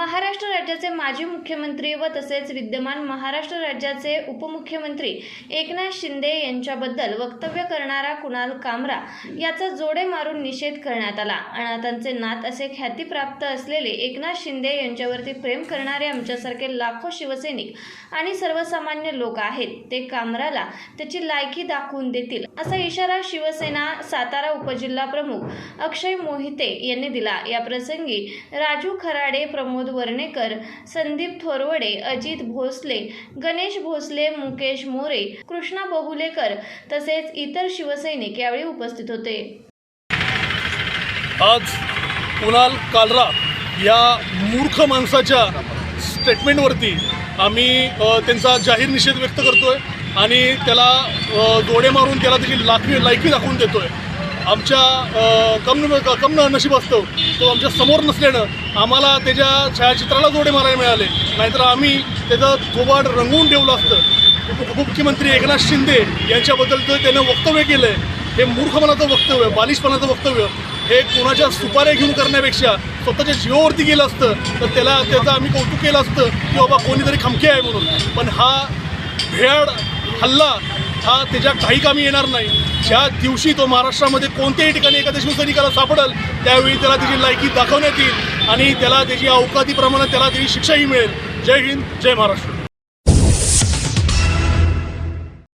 महाराष्ट्र राज्याचे माजी मुख्यमंत्री व तसेच विद्यमान महाराष्ट्र राज्याचे उपमुख्यमंत्री एकनाथ शिंदे यांच्याबद्दल वक्तव्य करणारा कुणाल कामरा याचा जोडे मारून निषेध करण्यात आला. अनाथांचे नात असे ख्यातीप्राप्त असलेले एकनाथ शिंदे यांच्यावरती प्रेम करणारे आमच्यासारखे लाखो शिवसैनिक आणि सर्वसामान्य लोक आहेत. ते कामराला त्याची लायकी दाखवून देतील असा इशारा शिवसेना सातारा उपजिल्हा प्रमुख अक्षय मोहिते यांनी दिला. या प्रसंगी राजू खराडे प्रमोद वर्णेकर संदीप थोरवडे अजित भोसले गणेश भोसले मुकेश मोरे कृष्णा बहुलेकर तसेच इतर शिवसैनिक यावेळी उपस्थित होते. आज कुणाल कालरा या मूर्ख माणसाच्या स्टेटमेंटवरती आम्ही त्यांचा जाहीर निषेध व्यक्त करतोय आणि त्याला अ, मारून त्याला त्याची लाखी लायकी दाखवून देतोय. आमच्या कम कम नशीब असतं. तो आमच्यासमोर नसल्यानं आम्हाला त्याच्या छायाचित्राला जोडे मारायला मिळाले. नाहीतर आम्ही त्याचं थोबाड रंगवून ठेवलं असतं. उपमुख्यमंत्री एकनाथ शिंदे यांच्याबद्दल तर त्यानं वक्तव्य केलं आहे हे मूर्खपणाचं वक्तव्य बालिशपणाचं वक्तव्य हे कोणाच्या सुपाऱ्या घेऊन करण्यापेक्षा स्वतःच्या जीवावरती गेलं असतं तर त्याला त्याचं आम्ही कौतुक केलं असतं की बाबा कोणीतरी खमके आहे म्हणून. पण हा भेड हल्ला हा त्याच्या काही कामी येणार नाही. ज्या दिवशी तो महाराष्ट्रामध्ये कोणत्याही ठिकाणी एखाद्या शिवसैनिकाला सापडेल त्यावेळी त्याला त्याची लायकी दाखवण्यात येईल आणि त्याला त्याची अवकातीप्रमाणे त्याला त्याची शिक्षाही मिळेल. जय हिंद जय महाराष्ट्र.